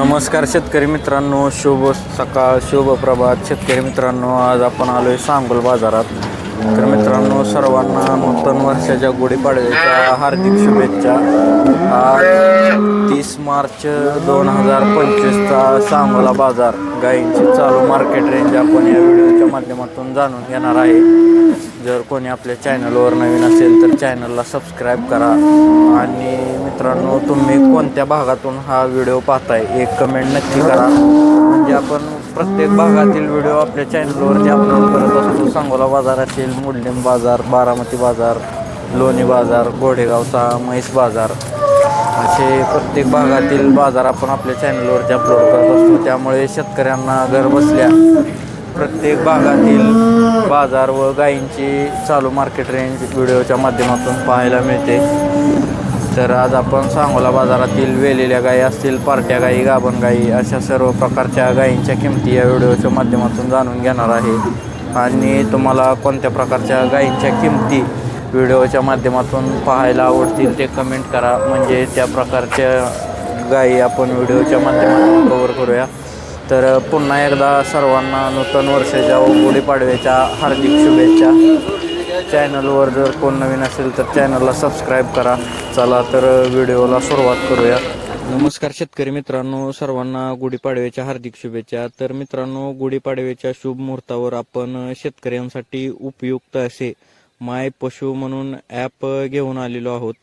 नमस्कार शेतकरी मित्रांनो शुभ सकाळ शुभ प्रभात. शेतकरी मित्रांनो आज आपण आलो आहे सांगोल बाजारात. तर मित्रांनो सर्वांना नूतन वर्षाच्या गुढीपाडव्याच्या हार्दिक शुभेच्छा. आज तीस मार्च दोन हजार पंचवीसचा सांगोला बाजार गायींची चालू मार्केट रेंज आपण या व्हिडिओच्या माध्यमातून जाणून घेणार आहे. जर कोणी आपल्या चॅनलवर नवीन असेल तर चॅनलला सबस्क्राईब करा. आणि मित्रांनो तुम्ही कोणत्या भागातून हा व्हिडिओ पाहताय एक कमेंट नक्की करा. म्हणजे आपण प्रत्येक भागातील व्हिडिओ आपल्या चॅनलवर जे अपलोड करत असतो. सांगोला बाजारातील असेल मुडलिम बाजार बारामती बाजार लोणी बाजार गोडेगावचा म्हैस बाजार. असे प्रत्येक भागातील बाजार आपण आपल्या चॅनलवरती अपलोड करत असतो. त्यामुळे शेतकऱ्यांना घर बसल्या प्रत्येक भागातील बाजार व गायींची चालू मार्केट रेंज व्हिडिओच्या माध्यमातून पाहायला मिळते. तर आज आपण सांगोला बाजारातील वेलेल्या गायी असतील पार्ट्या गायी गाभण गायी अशा सर्व प्रकारच्या गायींच्या किमती या व्हिडिओच्या माध्यमातून जाणून घेणार आहे. आणि तुम्हाला कोणत्या प्रकारच्या गायींच्या किमती व्हिडिओच्या माध्यमातून पाहायला आवडतील ते कमेंट करा. म्हणजे त्या प्रकारच्या गायी आपण व्हिडिओच्या माध्यमातून कवर करूया. तर पुन्हा एकदा सर्वांना नूतन वर्षाच्या व गुढीपाडव्याच्या हार्दिक शुभेच्छा. चॅनलवर जर कोण नवीन असेल तर चॅनलला सबस्क्राईब करा. चला तर व्हिडिओला सुरुवात करूया. नमस्कार शेतकरी मित्रांनो सर्वांना गुढीपाडव्याच्या हार्दिक शुभेच्छा. तर मित्रांनो गुढीपाडव्याच्या शुभ मुहूर्तावर आपण शेतकऱ्यांसाठी उपयुक्त असे माय पशु म्हणून ॲप घेऊन आलेलो आहोत.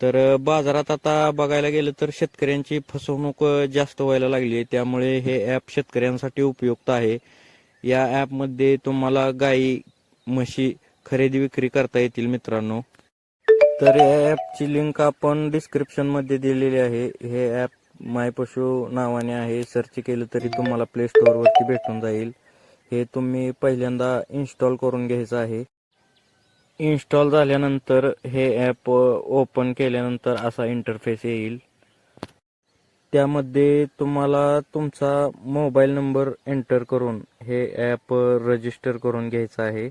तर बाजारात आता बघायला गेलं तर शेतकऱ्यांची फसवणूक जास्त व्हायला लागली आहे. त्यामुळे हे ॲप शेतकऱ्यांसाठी उपयुक्त आहे. या ॲपमध्ये तुम्हाला गाई म्हशी खरेदी विक्री करता येतील मित्रांनो. तर या ॲपची लिंक आपण डिस्क्रिप्शनमध्ये दिलेली आहे. हे ॲप माय पशु नावाने आहे. सर्च केलं तरी तुम्हाला प्ले स्टोअरवरती भेटून जाईल. हे तुम्ही पहिल्यांदा इन्स्टॉल करून घ्यायचं आहे. इन्स्टॉल झाल्यानंतर हे ॲप ओपन केल्यानंतर असा इंटरफेस येईल. त्यामध्ये तुम्हाला तुमचा मोबाईल नंबर एंटर करून हे ॲप रजिस्टर करून घ्यायचं आहे.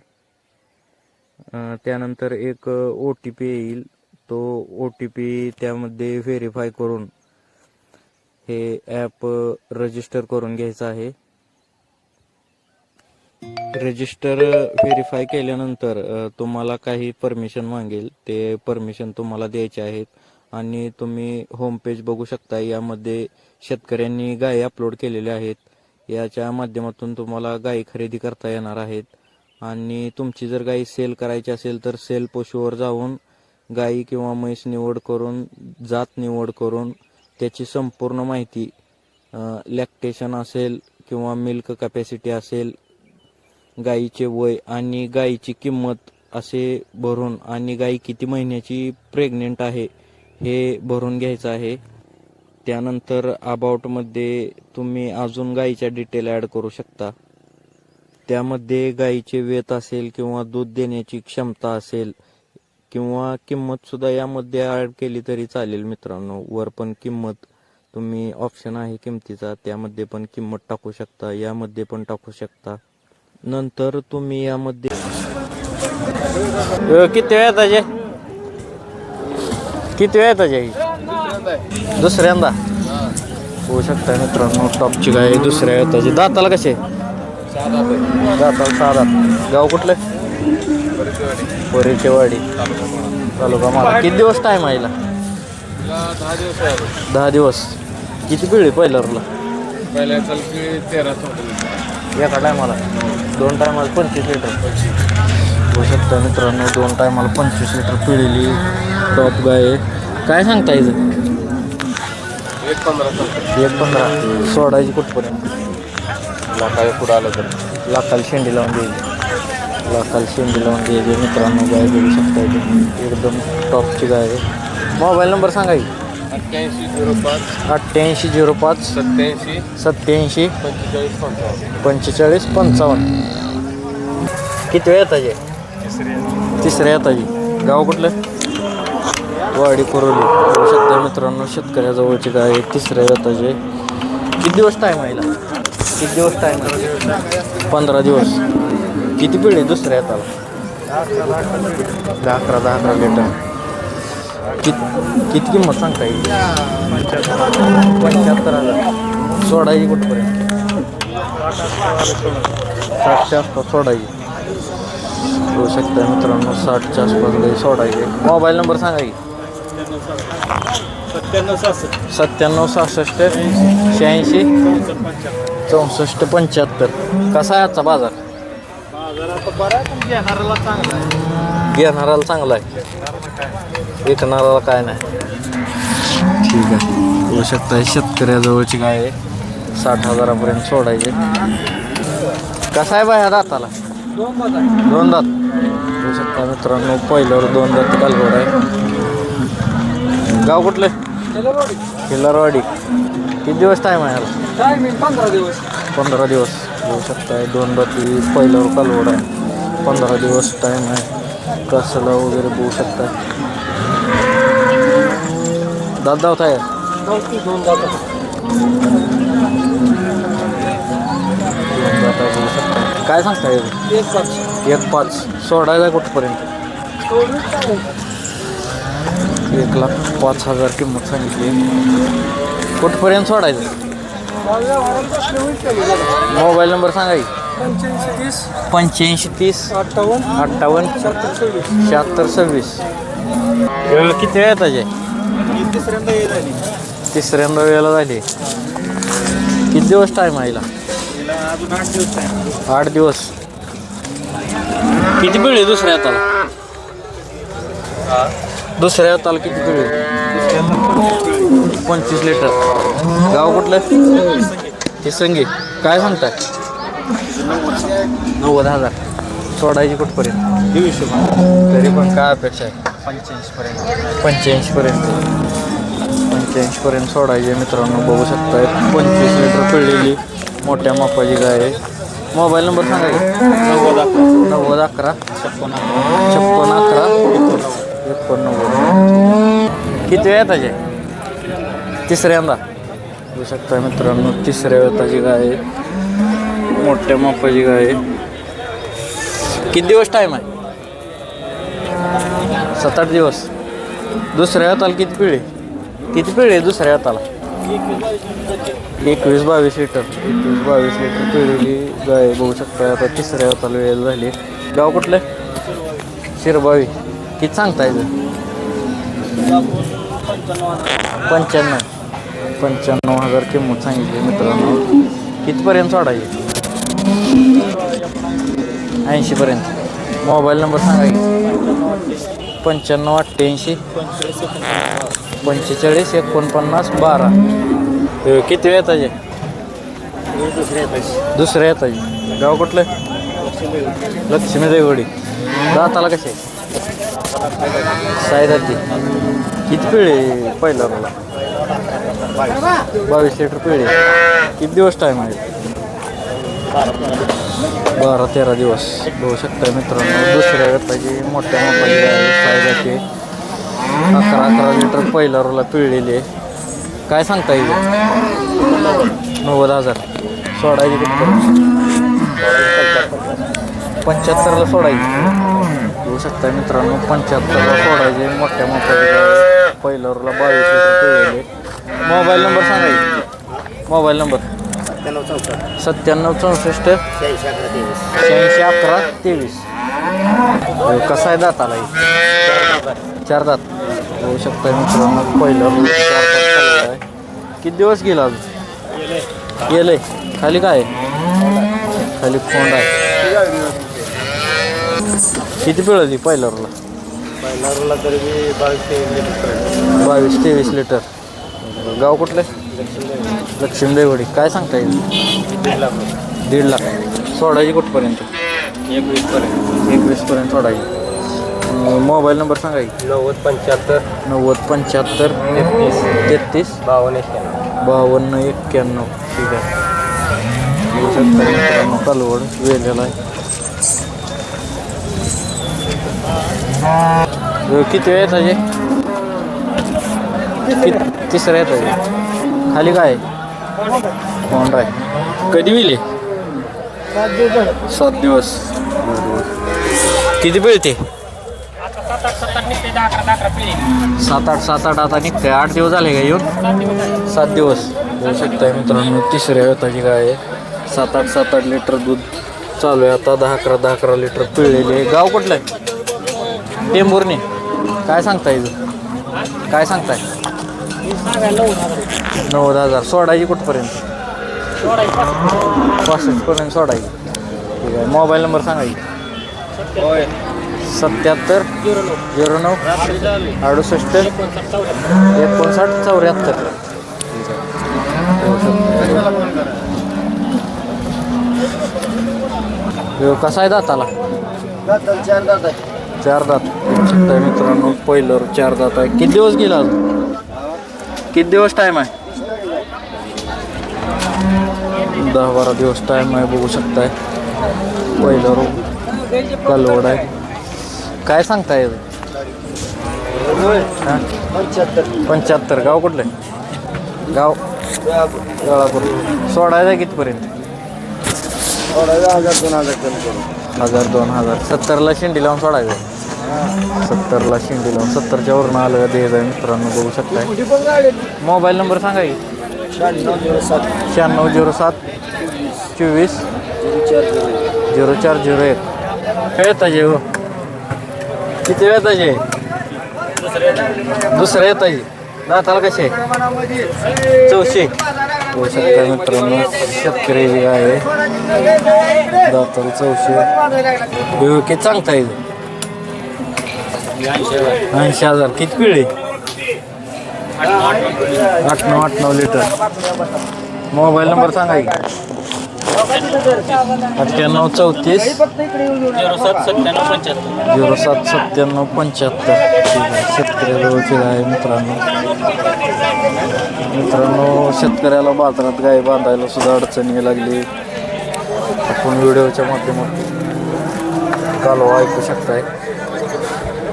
त्यानंतर एक ओ टी पी येईल. तो ओ टी पी त्यामध्ये व्हेरीफाय करून हे ॲप रजिस्टर करून घ्यायचं आहे. रजिस्टर व्हेरीफाय केल्यानंतर तुम्हाला काही परमिशन मागेल. ते परमिशन तुम्हाला द्यायचे आहेत. आणि तुम्ही होम पेज बघू शकता. यामध्ये शेतकऱ्यांनी गायी अपलोड केलेल्या आहेत. याच्या माध्यमातून तुम्हाला गायी खरेदी करता येणार आहेत. आणि तुमची जर गाई सेल करायची असेल तर सेल पशुवर जाऊन गाई किंवा म्हैस निवड करून जात निवड करून त्याची संपूर्ण माहिती लॅक्टेशन असेल किंवा मिल्क कॅपॅसिटी असेल गाईचे वय आणि गाईची किंमत असे भरून आणि गाई किती महिन्याची प्रेग्नेंट आहे हे भरून घ्यायचं आहे. त्यानंतर अबाउटमध्ये तुम्ही अजून गाईच्या डिटेल ॲड करू शकता. त्यामध्ये गाईचे वेत असेल किंवा दूध देण्याची क्षमता असेल किंवा किंमत सुद्धा यामध्ये ॲड केली तरी चालेल मित्रांनो. वर पण किंमत तुम्ही ऑप्शन आहे किमतीचा त्यामध्ये पण किंमत टाकू शकता यामध्ये पण टाकू शकता. नंतर तुम्ही यामध्ये किती वेळ त्याचे किती वेळ त्याचे दुसऱ्यांदा? होऊ शकता मित्रांनो टॉपची गाय दुसऱ्या येताची दाताला कसे? दाताला साधा गाव कुठलं? परिचयवाडी तालुका मला. किती दिवस टाईम आहे दहा दिवस दहा दिवस. किती पिढी पहिल्यावरला? एका टायमाला दोन टायमाला पंचवीस लिटर होऊ शकतं मित्रांनो दोन टायमाला पंचवीस लिटर पिळली. टॉप गाय काय सांगता येईल एक पंधरा एक पंधरा. सोडायची कुठपर्यंत? लाखाच्या पुढं आलं तर. लाखाला शेंडी लावून द्यायची लाखाला शेंडी लावून द्यायची मित्रांनो गाय बघू शकता तुम्ही. एकदम टॉपची गाय आहे. मोबाईल नंबर सांगा की. अठ्ठ्याऐंशी झिरो पाच अठ्ठ्याऐंशी झिरो पाच सत्याऐंशी सत्याऐंशी पंचेचाळीस पंचावन्न. पंचेचाळीस पंचावन्न. किती वेळ येताचे तिसऱ्या येताची गाव कुठलं? वाडी कुरोली. बघू शकता मित्रांनो शेतकऱ्याजवळची गाय तिसऱ्या येताचे किती दिवस टाईम आहे? किती दिवस टाईम आहे? पंधरा दिवस. किती पिढी दुसऱ्या येताला दहा अकरा दहा अकरा लिटर. कित किती किंमत सांगता येईल? पंच्याहत्तर हजार. सोडायची कुठपर्यंत? साठच्या आसपास सोडायची. होऊ शकता मित्रांनो साठच्या आसपास सोडायची. मोबाईल नंबर सांगा की. सत्त्याण्णव सहासष्ट. सत्त्याण्णव सहासष्ट शहाऐंशी. चौसष्ट पंच्याहत्तर. कसा आहे आजचा बाजार? घेणाराला चांगला आहे. विकणाराला काय नाही. ठीक आहे. होऊ शकता शेतकऱ्याजवळची गाय आहे. साठ हजारापर्यंत सोडायचे. कसा आहे बाया दाताला? दोन दात. होऊ शकता मित्रांनो पहिल्यावर दोन दात कालगोड आहे. गाव कुठलं? किल्लारवाडी किती दिवस टाईम आहे ह्याला? टायमिंग पंधरा दिवस. पंधरा दिवस. होऊ शकताय दोन रात्री पहिल्यावर कालवड आहे. पंधरा दिवस टाईम आहे. कसाला वगैरे बघू शकताय दात दावत आहे दोन बाजार दोन दात बघू शकताय काय सांगताय? एक पाच. एक पाच. सोडायचा कुठपर्यंत? एक लाख पाच हजार किंमत सांगितली. कुठपर्यंत सोडायचं? मोबाईल नंबर सांगा की. पंच्याऐंशी तीस. पंच्याऐंशी तीस. अठ्ठावन्न. अठ्ठावन्न. शहात्तर सव्वीस. शहात्तर सव्वीस. वेळ किती वेळ त्याचे ही तिसऱ्यांदा ये झाली तिसऱ्यांदा वेळेला झाली. किती दिवस टाईम आहे हिला? तिला अजून आठ दिवस आहे आठ दिवस. किती पिळी दुसऱ्या हाताला? दुसऱ्या हाताला किती पिळी पंचवीस लिटर. गाव कुठलं? हे संगी काय सांगताय? नव्वद हजार. सोडायची कुठपर्यंत? दीडशे तरी पण काय अपेक्षा आहे? पंच्याऐंशी पर्यंत. पंच्याऐंशी पर्यंत. पंच्याऐंशी पर्यंत सोडायचे मित्रांनो. बघू शकताय. पंचवीस लिटर पिळलेली मोठ्या मापाची गाय आहे. मोबाईल नंबर सांगा नव्वद अकरा. नव्वद अकरा. छप्पन अकरा. छप्पन अकरा. एकोणनव्वद. किती वेळ त्याचे तिसऱ्यांदा. बघू शकता मित्रांनो तिसऱ्या वेताची गाय. आहे मोठ्या मापाची गाय. आहे किती दिवस टाईम आहे? सात आठ दिवस. दुसऱ्या हाताला किती पिढी किती पिढी आहे दुसऱ्या हाताला एकवीस बावीस लिटर. एकवीस बावीस लिटर पिढीली गाय बघू शकता आता तिसऱ्या हाताला वेळ झाली. गाव कुठलं? शिरबावी. किती सांगता येतं पंच्याण्णव. पंच्याण्णव हजार किंमत सांगितली मित्रांनो. कितीपर्यंत सोडायची ऐंशीपर्यंत मोबाईल नंबर सांगा पंच्याण्णव अठ्ठ्याऐंशी पंचेचाळीस एकोणपन्नास बारा. किती वेळ येताचे दुसऱ्या पैसे गाव कुठलं? लक्ष्मी देवडी दाताला कसे साईदाती किती पिढी पहिला मला बावीस लिटर पेढे. किती दिवस टाईम आहे? बारा तेरा दिवस. बघू शकता मित्रांनो दुसऱ्या गटाची मोठ्या मोबाईल गाय अकरा अकरा लिटर पहिल्या रोला पिळलेली आहे. काय सांगता येईल? नव्वद हजार. सोडायची किती पंच्याहत्तरला सोडायची. बघू शकता मित्रांनो पंच्याहत्तरला सोडायचे. मोठ्या मोठ्या पहिल्या रोला बावीस लिटर पिळलेले मोबाईल नंबर सांगायचे मोबाईल नंबर. सत्त्याण्णव चौसष्ट. सत्त्याण्णव चौसष्ट. शहाऐंशी अकरा तेवीस. शहाऐंशी अकरा तेवीस. अ, कसा आहे दाताला? चार दात. होऊ शकता मित्रांनो पहिलं चार आहे किती दिवस गेला अजून? गेलंय. खाली काय आहे? खाली फोंड आहे. किती पिळं ती पहिल्या रोला पहिला रोला तरी मी बावीस तेवीस बावीस तेवीस लिटर. गाव कुठले? लक्ष्मी देवडी काय सांगता येईल? दीड लाख. दीड लाख सोडायची कुठपर्यंत? एकवीस पर्यंत एकवीसपर्यंत सोडायची मोबाईल नंबर सांगा की. नव्वद पंच्याहत्तर. नव्वद पंच्याहत्तर. तेहतीस. तेहतीस? बावन्न एक्क्याण्णव. बावन्न एक्क्याण्णव. ठीक आहे. कालवड वेलेला आहे. किती वेळ किती तिसऱ्या येतं खाली काय? कोण आहे कधी मिळली? सात दिवस. किती पिळते? सात आठ सात आठ आता निघते. आठ दिवस झाले का येऊन? सात दिवस. होऊ शकताय मित्रांनो तिसऱ्या वेताची गाय आहे. सात आठ सात आठ लिटर दूध चालू आहे. आता दहा अकरा दहा अकरा लिटर पिळलेली आहे. गाव कुठलं आहे? टेंभुर्णी. काय सांगताय काय सांगताय? नव्वद हजार सोडायची कुठपर्यंत? पासष्टपर्यंत सोडायची. ठीक आहे मोबाईल नंबर सांगा की. सत्याहत्तर झिरो नऊ अडुसष्ट एकोणसाठ चौऱ्याहत्तर. ह्यो कसा आहे दाताला? चार दात तर मित्रांनो पहिलं चार दात आहे. किती दिवस गेला अजून? किती दिवस टाईम आहे? दहा बारा दिवस टाईम आहे बघू शकताय. पहिलं रो कलवड आहे. काय सांगताय? पंच्याहत्तर. गाव कुठलं? आहे? गाव? वेळापूर सोडायचं कितीपर्यंत? हजार दोन हजार. सत्तरला शेंडी लावून सोडायचं. सत्तरला शेंडी लावून सत्तरच्या वरून आलं का द्यायचं आहे मित्रांनो बघू शकताय. मोबाईल नंबर सांगा की. शहाण्णव झिरो सात. चोवीस. झिरो चार झिरो एक. येता येताचे हो. किती येताचे दुसरं येताचे दाताला कसे? चौशे. होऊ शकता मित्रांनो शेतकरी आहे दाताला चौशे. हे किती सांगता येईल. ऐंशी हजार. किती पिळे? आठ नऊ आठ नऊ लिटर. मोबाईल नंबर सांगा की. अठ्ठ्याण्णव चौतीस. झिरो सात सत्त्याण्णव पंच्याहत्तर. ठीक आहे. आहे मित्रांनो. मित्रांनो शेतकऱ्याला बाजारात गाय बांधायला सुद्धा अडचणी लागली. आपण व्हिडिओच्या माध्यमातून कालवा ऐकू शकताय.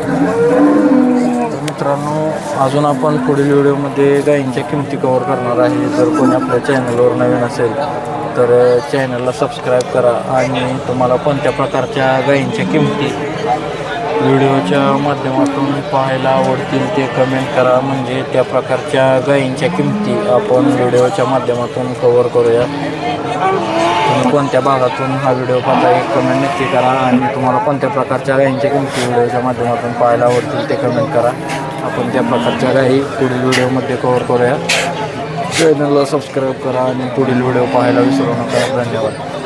तर मित्रांनो अजून आपण पुढील व्हिडिओमध्ये गायींच्या किमती कव्हर करणार आहे. जर कोणी आपल्या चॅनलवर नवीन असेल तर चॅनलला सबस्क्राईब करा आणि तुम्हाला कोणत्या प्रकारच्या गायींच्या किमती व्हिडिओच्या माध्यमातून पाहायला आवडतील ते कमेंट करा. म्हणजे त्या प्रकारच्या गायींच्या किमती आपण व्हिडिओच्या माध्यमातून कवर करूया. तुम्ही कोणत्या भागातून हा व्हिडिओ पाहता एक कमेंट नक्की करा आणि तुम्हाला कोणत्या प्रकारच्या गायींच्या किमती व्हिडिओच्या माध्यमातून पाहायला आवडतील ते कमेंट करा. आपण त्या प्रकारच्या गायी पुढील व्हिडिओमध्ये कव्हर करूया. चॅनलला सबस्क्राईब करा आणि पुढील व्हिडिओ पाहायला विसरू नका. धन्यवाद.